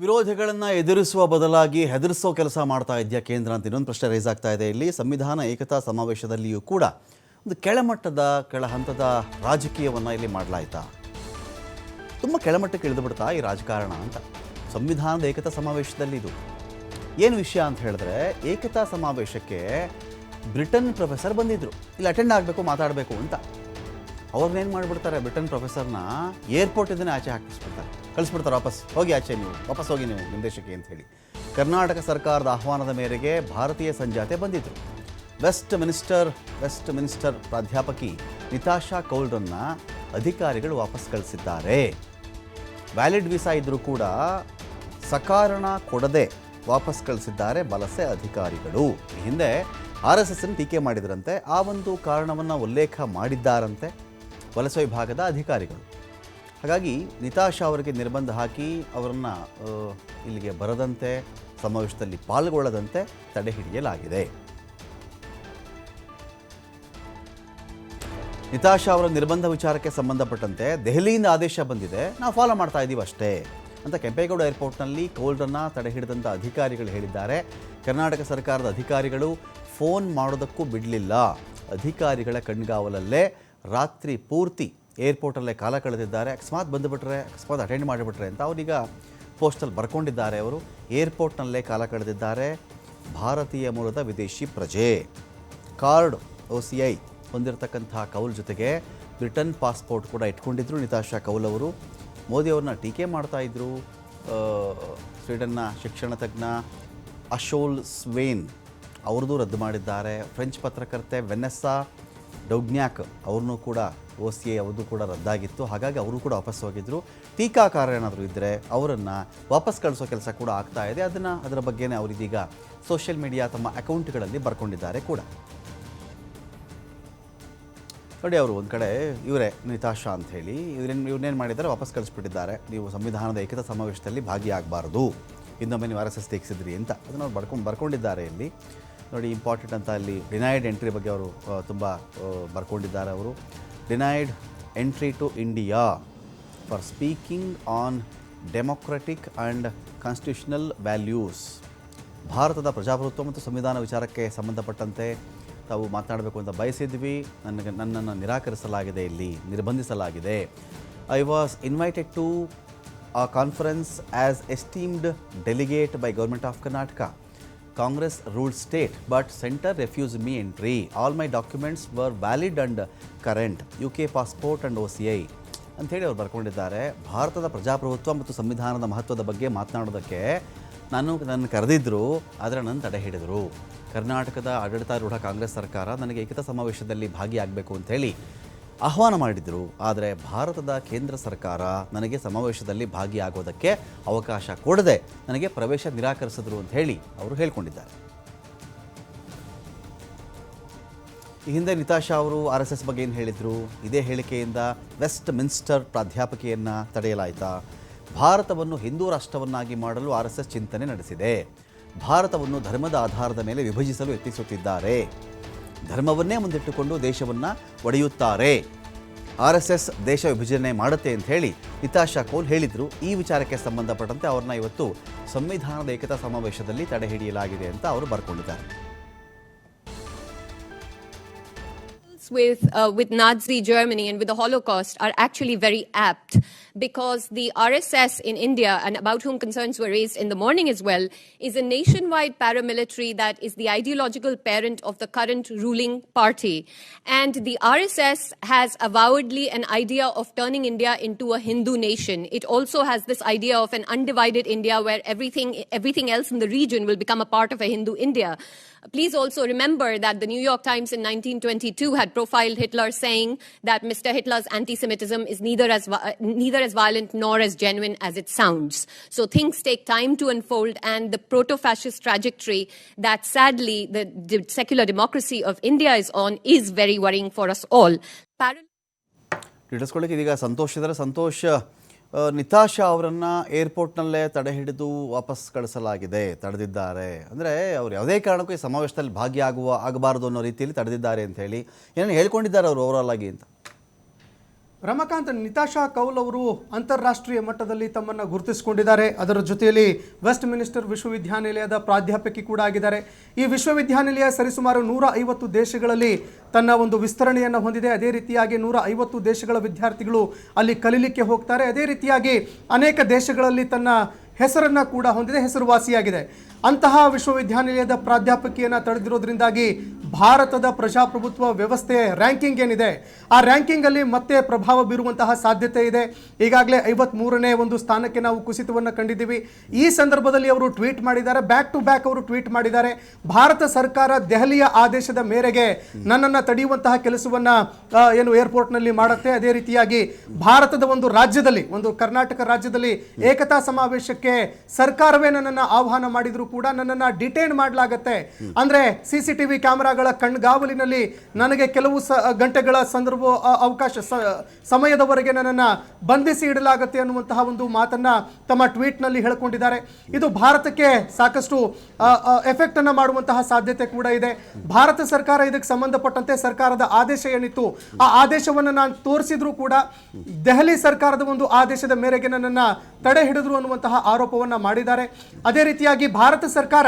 ವಿರೋಧಿಗಳನ್ನು ಎದುರಿಸುವ ಬದಲಾಗಿ ಹೆದರಿಸೋ ಕೆಲಸ ಮಾಡ್ತಾ ಇದೆಯಾ ಕೇಂದ್ರ ಅಂತ ಇನ್ನೊಂದು ಪ್ರಶ್ನೆ ರೈಸ್ ಆಗ್ತಾ ಇದೆ. ಇಲ್ಲಿ ಸಂವಿಧಾನ ಏಕತಾ ಸಮಾವೇಶದಲ್ಲಿಯೂ ಕೂಡ ಒಂದು ಕೆಳಮಟ್ಟದ, ಕೆಳ ಹಂತದ ರಾಜಕೀಯವನ್ನು ಇಲ್ಲಿ ಮಾಡಲಾಯ್ತಾ? ತುಂಬ ಕೆಳಮಟ್ಟಕ್ಕೆ ಇಳಿದು ಬಿಡ್ತಾ ಈ ರಾಜಕಾರಣ ಅಂತ. ಸಂವಿಧಾನದ ಏಕತಾ ಸಮಾವೇಶದಲ್ಲಿ ಇದು. ಏನು ವಿಷಯ ಅಂತ ಹೇಳಿದ್ರೆ, ಏಕತಾ ಸಮಾವೇಶಕ್ಕೆ ಬ್ರಿಟನ್ ಪ್ರೊಫೆಸರ್ ಬಂದಿದ್ದರು ಇಲ್ಲಿ ಅಟೆಂಡ್ ಆಗಬೇಕು, ಮಾತಾಡಬೇಕು ಅಂತ. ಅವ್ರನ್ನೇನು ಮಾಡಿಬಿಡ್ತಾರೆ ಬ್ರಿಟನ್ ಪ್ರೊಫೆಸರ್ನ ಏರ್ಪೋರ್ಟಿಂದನೇ ಆಚೆ ಹಾಕಿಸ್ಬಿಡ್ತಾರೆ. ಕಳಿಸ್ಬಿಡ್ತಾರೆ ವಾಪಸ್. ಹೋಗಿ ಆಚೆ ನೀವು. ವಾಪಸ್ ಹೋಗಿ ನೀವು ನಿಮ್ಮ ದೇಶಕ್ಕೆ ಅಂತ ಹೇಳಿ. ಕರ್ನಾಟಕ ಸರ್ಕಾರದ ಆಹ್ವಾನದ ಮೇರೆಗೆ ಭಾರತೀಯ ಸಂಜಾತೆ ಬಂದಿದ್ದರು ವೆಸ್ಟ್ ಮಿನಿಸ್ಟರ್ ವೆಸ್ಟ್ ಮಿನಿಸ್ಟರ್ ಪ್ರಾಧ್ಯಾಪಕಿ ನಿತಾಶಾ ಕೌಲ್ರನ್ನ ಅಧಿಕಾರಿಗಳು ವಾಪಸ್ ಕಳಿಸಿದ್ದಾರೆ. ವ್ಯಾಲಿಡ್ ವೀಸಾ ಇದ್ದರೂ ಕೂಡ ಸಕಾರಣ ಕೊಡದೆ ವಾಪಸ್ ಕಳಿಸಿದ್ದಾರೆ ವಲಸೆ ಅಧಿಕಾರಿಗಳು. ಹಿಂದೆ ಆರ್ ಎಸ್ ಎಸ್ ಟೀಕೆ ಮಾಡಿದ್ರಂತೆ. ಆ ಒಂದು ಕಾರಣವನ್ನು ಉಲ್ಲೇಖ ಮಾಡಿದ್ದಾರಂತೆ. ವಲಸೆ ವಿಭಾಗದ ಅಧಿಕಾರಿಗಳು. ಹಾಗಾಗಿ ನಿತಾಶಾ ಅವರಿಗೆ ನಿರ್ಬಂಧ ಹಾಕಿ ಅವರನ್ನು ಇಲ್ಲಿಗೆ ಬರದಂತೆ, ಸಮಾವೇಶದಲ್ಲಿ ಪಾಲ್ಗೊಳ್ಳದಂತೆ ತಡೆ ಹಿಡಿಯಲಾಗಿದೆ. ನಿತಾಶಾ ಅವರ ನಿರ್ಬಂಧ ವಿಚಾರಕ್ಕೆ ಸಂಬಂಧಪಟ್ಟಂತೆ ದೆಹಲಿಯಿಂದ ಆದೇಶ ಬಂದಿದೆ. ನಾವು ಫಾಲೋ ಮಾಡ್ತಾ ಇದ್ದೀವಿ ಅಷ್ಟೇ ಅಂತ ಕೆಂಪೇಗೌಡ ಏರ್ಪೋರ್ಟ್ನಲ್ಲಿ ಕೋಲ್ಡನ್ನು ತಡೆ ಹಿಡಿದಂಥ ಅಧಿಕಾರಿಗಳು ಹೇಳಿದ್ದಾರೆ. ಕರ್ನಾಟಕ ಸರ್ಕಾರದ ಅಧಿಕಾರಿಗಳು ಫೋನ್ ಮಾಡೋದಕ್ಕೂ ಬಿಡಲಿಲ್ಲ. ಅಧಿಕಾರಿಗಳ ಕಣ್ಗಾವಲಲ್ಲೇ ರಾತ್ರಿ ಪೂರ್ತಿ ಏರ್ಪೋರ್ಟಲ್ಲೇ ಕಾಲ ಕಳೆದಿದ್ದಾರೆ. ಅಕಸ್ಮಾತ್ ಬಂದುಬಿಟ್ರೆ, ಅಕಸ್ಮಾತ್ ಅಟೆಂಡ್ ಮಾಡಿಬಿಟ್ರೆ ಅಂತ ಅವರೀಗ ಪೋಸ್ಟಲ್ಲಿ ಬರ್ಕೊಂಡಿದ್ದಾರೆ ಅವರು. ಏರ್ಪೋರ್ಟ್ನಲ್ಲೇ ಕಾಲ ಕಳೆದಿದ್ದಾರೆ. ಭಾರತೀಯ ಮೂಲದ ವಿದೇಶಿ ಪ್ರಜೆ. ಕಾರ್ಡ್ ಒ ಸಿ ಐ ಹೊಂದಿರತಕ್ಕಂಥ ಕೌಲ್ ಜೊತೆಗೆ ಬ್ರಿಟನ್ ಪಾಸ್ಪೋರ್ಟ್ ಕೂಡ ಇಟ್ಕೊಂಡಿದ್ರು ನಿತಾಶಾ ಕೌಲ್ ಅವರು. ಮೋದಿ ಅವ್ರನ್ನ ಟೀಕೆ ಮಾಡ್ತಾಯಿದ್ರು ಸ್ವೀಡನ್ನ ಶಿಕ್ಷಣ ತಜ್ಞ ಅಶೋಲ್ ಸ್ವೇನ್ ಅವ್ರದ್ದು ರದ್ದು ಮಾಡಿದ್ದಾರೆ. ಫ್ರೆಂಚ್ ಪತ್ರಕರ್ತೆ ವೆನೆಸ್ಸಾ ಡೌಗ್ನ್ಯಾಕ್ ಅವ್ರನ್ನೂ ಕೂಡ ಒ ಸಿ ಎ ಅವ್ರದ್ದು ಕೂಡ ರದ್ದಾಗಿತ್ತು. ಹಾಗಾಗಿ ಅವರು ಕೂಡ ವಾಪಸ್ ಹೋಗಿದ್ರು. ಟೀಕಾಕಾರ ಏನಾದರೂ ಇದ್ದರೆ ಅವರನ್ನು ವಾಪಸ್ ಕಳಿಸೋ ಕೆಲಸ ಕೂಡ ಆಗ್ತಾ ಇದೆ. ಅದನ್ನು ಅದರ ಬಗ್ಗೆನೇ ಅವರಿದೀಗ ಸೋಷಿಯಲ್ ಮೀಡಿಯಾ ತಮ್ಮ ಅಕೌಂಟ್ಗಳಲ್ಲಿ ಬರ್ಕೊಂಡಿದ್ದಾರೆ ಕೂಡ. ನೋಡಿ ಅವರು ಒಂದು ಕಡೆ ಇವರೇ ನಿತಾಶಾ ಅಂತ ಹೇಳಿ, ಇವ್ರೇನು ಇವ್ರನ್ನೇನು ಮಾಡಿದ್ದಾರೆ ವಾಪಸ್ ಕಳಿಸ್ಬಿಟ್ಟಿದ್ದಾರೆ. ನೀವು ಸಂವಿಧಾನದ ಏಕತಾ ಸಮಾವೇಶದಲ್ಲಿ ಭಾಗಿಯಾಗಬಾರ್ದು. ಇನ್ನೊಮ್ಮೆ ನೀವು ಆರ್ ಎಸ್ ಎಸ್ ಅಂತ. ಅದನ್ನು ಅವ್ರು ಬರ್ಕೊಂಡು ಬರ್ಕೊಂಡಿದ್ದಾರೆ ಇಲ್ಲಿ. ನೋಡಿ ಇಂಪಾರ್ಟೆಂಟ್ ಅಂತ ಅಲ್ಲಿ ಡಿನೈಡ್ ಎಂಟ್ರಿ ಬಗ್ಗೆ ಅವರು ತುಂಬ ಬರ್ಕೊಂಡಿದ್ದಾರೆ ಅವರು. Denied entry to India for speaking on democratic and constitutional values ಭಾರತದ ಪ್ರಜಾಪ್ರಭುತ್ವ ಮತ್ತು ಸಂವಿಧಾನ ವಿಚಾರಕ್ಕೆ ಸಂಬಂಧಪಟ್ಟಂತೆ ತಾವು ಮಾತನಾಡಬೇಕು ಅಂತ ಬಯಸಿದ್ವಿ. ನನಗೆ, ನನ್ನನ್ನು ನಿರಾಕರಿಸಲಾಗಿದೆ ಇಲ್ಲಿ, ನಿರ್ಬಂಧಿಸಲಾಗಿದೆ. I was invited to a conference as esteemed delegate by government of Karnataka Congress rule state but centre refuse me entry all my documents were valid and current U K passport and O C I ಅಂಥೇಳಿ ಅವ್ರು ಬರ್ಕೊಂಡಿದ್ದಾರೆ. ಭಾರತದ ಪ್ರಜಾಪ್ರಭುತ್ವ ಮತ್ತು ಸಂವಿಧಾನದ ಮಹತ್ವದ ಬಗ್ಗೆ ಮಾತನಾಡೋದಕ್ಕೆ ನಾನು ನನ್ನ ಕರೆದಿದ್ದರು ಆದರೆ ನನ್ನ ತಡೆ ಹಿಡಿದರು. ಕರ್ನಾಟಕದ ಆಡಳಿತಾರೂಢ ಕಾಂಗ್ರೆಸ್ ಸರ್ಕಾರ ನನಗೆ ಏಕತಾ ಸಮಾವೇಶದಲ್ಲಿ ಭಾಗಿಯಾಗಬೇಕು ಅಂಥೇಳಿ ಆಹ್ವಾನ ಮಾಡಿದರು. ಆದರೆ ಭಾರತದ ಕೇಂದ್ರ ಸರ್ಕಾರ ನನಗೆ ಸಮಾವೇಶದಲ್ಲಿ ಭಾಗಿಯಾಗೋದಕ್ಕೆ ಅವಕಾಶ ಕೊಡದೆ ನನಗೆ ಪ್ರವೇಶ ನಿರಾಕರಿಸಿದ್ರು ಅಂತ ಹೇಳಿ ಅವರು ಹೇಳಿಕೊಂಡಿದ್ದಾರೆ. ಈ ಹಿಂದೆ ನಿತಾಶಾ ಅವರು ಆರ್ ಎಸ್ ಎಸ್ ಬಗ್ಗೆ ಏನು ಹೇಳಿದರು? ಇದೇ ಹೇಳಿಕೆಯಿಂದ ವೆಸ್ಟ್ ಮಿನ್ಸ್ಟರ್ ಪ್ರಾಧ್ಯಾಪಕಿಯನ್ನು ತಡೆಯಲಾಯಿತಾ? ಭಾರತವನ್ನು ಹಿಂದೂ ರಾಷ್ಟ್ರವನ್ನಾಗಿ ಮಾಡಲು ಆರ್ ಎಸ್ ಎಸ್ ಚಿಂತನೆ ನಡೆಸಿದೆ. ಭಾರತವನ್ನು ಧರ್ಮದ ಆಧಾರದ ಮೇಲೆ ವಿಭಜಿಸಲು ಯತ್ನಿಸುತ್ತಿದ್ದಾರೆ. ಧರ್ಮವನ್ನೇ ಮುಂದಿಟ್ಟುಕೊಂಡು ದೇಶವನ್ನು ಒಡೆಯುತ್ತಾರೆ. ಆರ್ ಎಸ್ ಎಸ್ ದೇಶ ವಿಭಜನೆ ಮಾಡುತ್ತೆ ಅಂತ ಹೇಳಿ ನಿತಾಶಾ ಕೋಲ್ ಹೇಳಿದರು. ಈ ವಿಚಾರಕ್ಕೆ ಸಂಬಂಧಪಟ್ಟಂತೆ ಅವರನ್ನ ಇವತ್ತು ಸಂವಿಧಾನದ ಏಕತಾ ಸಮಾವೇಶದಲ್ಲಿ ತಡೆ ಹಿಡಿಯಲಾಗಿದೆ ಅಂತ ಅವರು ಬರ್ಕೊಂಡಿದ್ದಾರೆ. With uh, with Nazi Germany and with the Holocaust are actually very apt because the RSS in India and about whom concerns were raised in the morning as well is a nationwide paramilitary that is the ideological parent of the current ruling party. And the RSS has avowedly an idea of turning India into a Hindu nation. It also has this idea of an undivided India where everything everything else in the region will become a part of a Hindu India. Please also remember that the New York Times in 1922 had profiled Hitler saying that Mr. Hitler's anti-Semitism is neither as vi- neither as violent nor as genuine as it sounds. So things take time to unfold, and the proto-fascist trajectory that sadly the, the secular democracy of India is on is very worrying for us all. Parallel- ಹಿಡಿಸ್ಕೊಳ್ಳಿಕ್ಕೆ ಇದೀಗ ಸಂತೋಷ್ ಇದ್ದಾರೆ ಸಂತೋಷ್ ಆ, ನಿತಾಶಾ ಅವರನ್ನು ಏರ್ಪೋರ್ಟ್ನಲ್ಲೇ ತಡೆ ಹಿಡಿದು ವಾಪಸ್ ಕಳಿಸಲಾಗಿದೆ, ತಡೆದಿದ್ದಾರೆ. ಅಂದರೆ ಅವ್ರು ಯಾವುದೇ ಕಾರಣಕ್ಕೂ ಈ ಸಮಾವೇಶದಲ್ಲಿ ಭಾಗಿಯಾಗುವ, ಆಗಬಾರದು ಅನ್ನೋ ರೀತಿಯಲ್ಲಿ ತಡೆದಿದ್ದಾರೆ ಅಂತ ಹೇಳಿ ಏನೇನು ಹೇಳ್ಕೊಂಡಿದ್ದಾರೆ ಅವರು ಓವರಾಲ್ ಆಗಿ ಅಂತ. ರಮಕಾಂತ್ ನಿತಾಶಾ ಕೌಲ್ ಅವರು ಅಂತಾರಾಷ್ಟ್ರೀಯ ಮಟ್ಟದಲ್ಲಿ ತಮ್ಮನ್ನು ಗುರುತಿಸಿಕೊಂಡಿದ್ದಾರೆ. ಅದರ ಜೊತೆಯಲ್ಲಿ ವೆಸ್ಟ್ ಮಿನಿಸ್ಟರ್ ವಿಶ್ವವಿದ್ಯಾನಿಲಯದ ಪ್ರಾಧ್ಯಾಪಕಿ ಕೂಡ ಆಗಿದ್ದಾರೆ. ಈ ವಿಶ್ವವಿದ್ಯಾನಿಲಯ ಸರಿಸುಮಾರು ನೂರ ಐವತ್ತು ದೇಶಗಳಲ್ಲಿ ತನ್ನ ಒಂದು ವಿಸ್ತರಣೆಯನ್ನು ಹೊಂದಿದೆ. ಅದೇ ರೀತಿಯಾಗಿ ನೂರ ಐವತ್ತು ದೇಶಗಳ ವಿದ್ಯಾರ್ಥಿಗಳು ಅಲ್ಲಿ ಕಲೀಲಿಕ್ಕೆ ಹೋಗ್ತಾರೆ. ಅದೇ ರೀತಿಯಾಗಿ ಅನೇಕ ದೇಶಗಳಲ್ಲಿ ತನ್ನ ಹೆಸರನ್ನು ಕೂಡ ಹೊಂದಿದೆ. ಹೆಸರುವಾಸಿಯಾಗಿದೆ. ಅಂತಹ ವಿಶ್ವವಿದ್ಯಾನಿಲಯದ ಪ್ರಾಧ್ಯಾಪಕಿಯನ್ನು ತಡೆದಿರೋದ್ರಿಂದಾಗಿ ಭಾರತದ ಪ್ರಜಾಪ್ರಭುತ್ವ ವ್ಯವಸ್ಥೆ ರ್ಯಾಂಕಿಂಗ್ ಏನಿದೆ? ಆ ರ್ಯಾಂಕಿಂಗ್ ಅಲ್ಲಿ ಮತ್ತೆ ಪ್ರಭಾವ ಬೀರುವಂತಹ ಸಾಧ್ಯತೆ ಇದೆ. ಈಗಾಗಲೇ ಐವತ್ ಮೂರನೇ ಒಂದು ಸ್ಥಾನಕ್ಕೆ ನಾವು ಕುಸಿತವನ್ನು ಕಂಡಿದ್ದೀವಿ. ಈ ಸಂದರ್ಭದಲ್ಲಿ ಅವರು ಟ್ವೀಟ್ ಮಾಡಿದ್ದಾರೆ. ಬ್ಯಾಕ್ ಟು ಬ್ಯಾಕ್ ಅವರು ಟ್ವೀಟ್ ಮಾಡಿದ್ದಾರೆ. ಭಾರತ ಸರ್ಕಾರ ದೆಹಲಿಯ ಆದೇಶದ ಮೇರೆಗೆ ನನ್ನನ್ನು ತಡೆಯುವಂತಹ ಕೆಲಸವನ್ನ ಏನು ಏರ್ಪೋರ್ಟ್ನಲ್ಲಿ ಮಾಡುತ್ತೆ. ಅದೇ ರೀತಿಯಾಗಿ ಭಾರತದ ಒಂದು ರಾಜ್ಯದಲ್ಲಿ, ಒಂದು ಕರ್ನಾಟಕ ರಾಜ್ಯದಲ್ಲಿ ಏಕತಾ ಸಮಾವೇಶಕ್ಕೆ ಸರ್ಕಾರವೇ ನನ್ನನ್ನು ಆಹ್ವಾನ ಮಾಡಿದರೂ ಕೂಡ ನನ್ನನ್ನು ಡಿಟೈನ್ ಮಾಡಲಾಗತ್ತೆ. ಅಂದ್ರೆ ಸಿ ಸಿ ಟಿವಿ ಕ್ಯಾಮೆರಾಗಳ ಕಣ್ಗಾವಲಿನಲ್ಲಿ ನನಗೆ ಕೆಲವು ಸ, ಗಂಟೆಗಳ ಸಂದರ್ಭ ಅವಕಾಶ ಸಮಯದವರೆಗೆ ನನ್ನನ್ನು ಬಂಧಿಸಿ ಇಡಲಾಗುತ್ತೆ ಅನ್ನುವಂತಹ ಒಂದು ಮಾತನ್ನು ತಮ್ಮ ಟ್ವೀಟ್ನಲ್ಲಿ ಹೇಳ್ಕೊಂಡಿದ್ದಾರೆ. ಇದು ಭಾರತಕ್ಕೆ ಸಾಕಷ್ಟು ಎಫೆಕ್ಟನ್ನು ಮಾಡುವಂತಹ ಸಾಧ್ಯತೆ ಕೂಡ ಇದೆ. ಭಾರತ ಸರ್ಕಾರ ಇದಕ್ಕೆ ಸಂಬಂಧಪಟ್ಟಂತೆ ಸರ್ಕಾರದ ಆದೇಶ ಏನಿತ್ತು, ಆ ಆದೇಶವನ್ನು ನಾನು ತೋರಿಸಿದ್ರೂ ಕೂಡ ದೆಹಲಿ ಸರ್ಕಾರದ ಒಂದು ಆದೇಶದ ಮೇರೆಗೆ ನನ್ನನ್ನು ತಡೆ ಹಿಡಿದ್ರು ಅನ್ನುವಂತಹ ಆರೋಪವನ್ನು ಮಾಡಿದ್ದಾರೆ. ಅದೇ ರೀತಿಯಾಗಿ ಭಾರತ ಸರ್ಕಾರ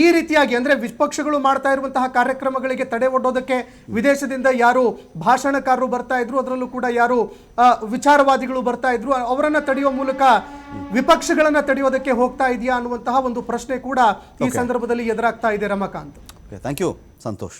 ಈ ರೀತಿಯಾಗಿ ಅಂದ್ರೆ ವಿಪಕ್ಷಗಳು ಮಾಡ್ತಾ ಇರುವಂತಹ ಕಾರ್ಯಕ್ರಮಗಳಿಗೆ ತಡೆ ಒಡ್ಡೋದಕ್ಕೆ ವಿದೇಶದಿಂದ ಯಾರು ಭಾಷಣಕಾರರು ಬರ್ತಾ ಇದ್ರು ಅದರಲ್ಲೂ ಕೂಡ ಯಾರು ವಿಚಾರವಾದಿಗಳು ಬರ್ತಾ ಇದ್ರು ಅವರನ್ನು ತಡೆಯುವ ಮೂಲಕ ವಿಪಕ್ಷಗಳನ್ನು ತಡೆಯೋದಕ್ಕೆ ಹೋಗ್ತಾ ಇದೆಯಾ ಅನ್ನುವಂತಹ ಒಂದು ಪ್ರಶ್ನೆ ಕೂಡ ಈ ಸಂದರ್ಭದಲ್ಲಿ ಎದುರಾಗ್ತಾ ಇದೆ ರಮಕಾಂತ್. Thank you Santosh.